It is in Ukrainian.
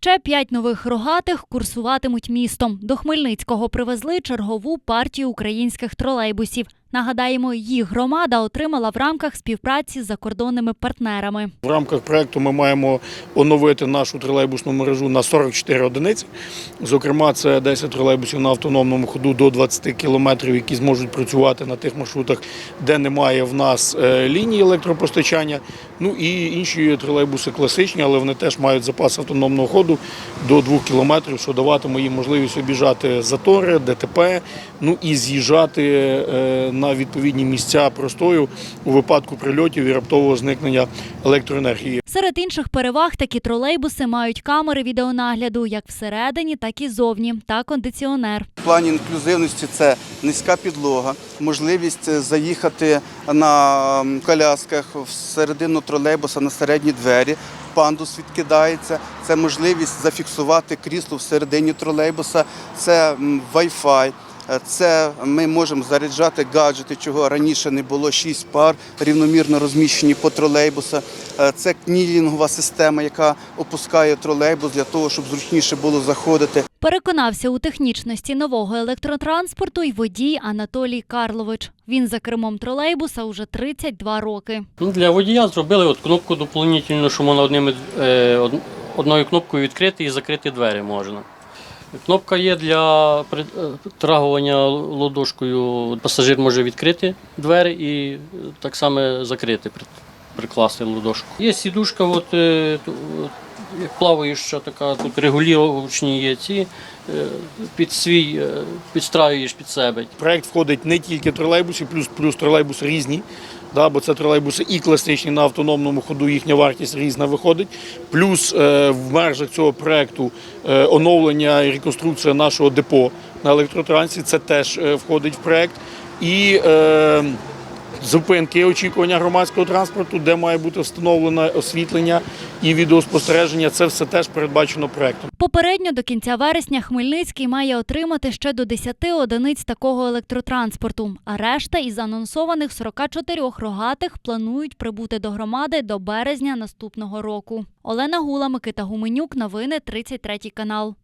ще п'ять нових рогатих курсуватимуть містом. До Хмельницького привезли чергову партію українських тролейбусів. Нагадаємо, їх громада отримала в рамках співпраці з закордонними партнерами. В рамках проекту ми маємо оновити нашу тролейбусну мережу на 44 одиниці. Зокрема, це 10 тролейбусів на автономному ходу до 20 кілометрів, які зможуть працювати на тих маршрутах, де немає в нас е, лінії електропостачання. Ну і інші тролейбуси класичні, але вони теж мають запас автономного ходу до 2 кілометрів, що даватиме їм можливість обіжати затори, ДТП, ну і з'їжджати е, на відповідні місця простою у випадку прильотів і раптового зникнення електроенергії. Серед інших переваг такі тролейбуси мають камери відеонагляду як всередині, так і зовні, та кондиціонер. В плані інклюзивності це низька підлога, можливість е, заїхати на колясках всередину тролейбуса на середні двері. Пандус відкидається, це можливість зафіксувати крісло всередині тролейбуса, це Wi-Fi. Це ми можемо заряджати гаджети, чого раніше не було. Шість пар рівномірно розміщені по тролейбуса. Е, Це кнілінгова система, яка опускає тролейбус для того, щоб зручніше було заходити. Переконався у технічності нового електротранспорту й водій Анатолій Карлович. Він за кермом тролейбуса уже 32 роки. Ну, для водія зробили от кнопку доповнительну, що можна одними, е, одною кнопкою відкрити і закрити двері можна. Кнопка є для притрагування ладошкою. Пасажир може відкрити двері і е, так само закрити, прикласти ладошку. Є сідушка, от, е, як плаваюча така, тут регулювачні є ці, е, під свій е, підстраюєш під себе. проект входить не тільки тролейбуси, плюс плюс тролейбуси різні. Да, бо це тролейбуси і класичні на автономному ходу, їхня вартість різна виходить. Плюс е, в межах цього проекту е, оновлення і реконструкція нашого депо на електротрансі. Це теж е, входить в проект. І е, зупинки очікування громадського транспорту, де має бути встановлене освітлення і відеоспостереження. Це все теж передбачено проектом. Попередньо до кінця вересня Хмельницький має отримати ще до 10 одиниць такого електротранспорту. А решта із анонсованих 44 рогатих планують прибути до громади до березня наступного року. Олена Гула, Микита Гуменюк. Новини 33 канал.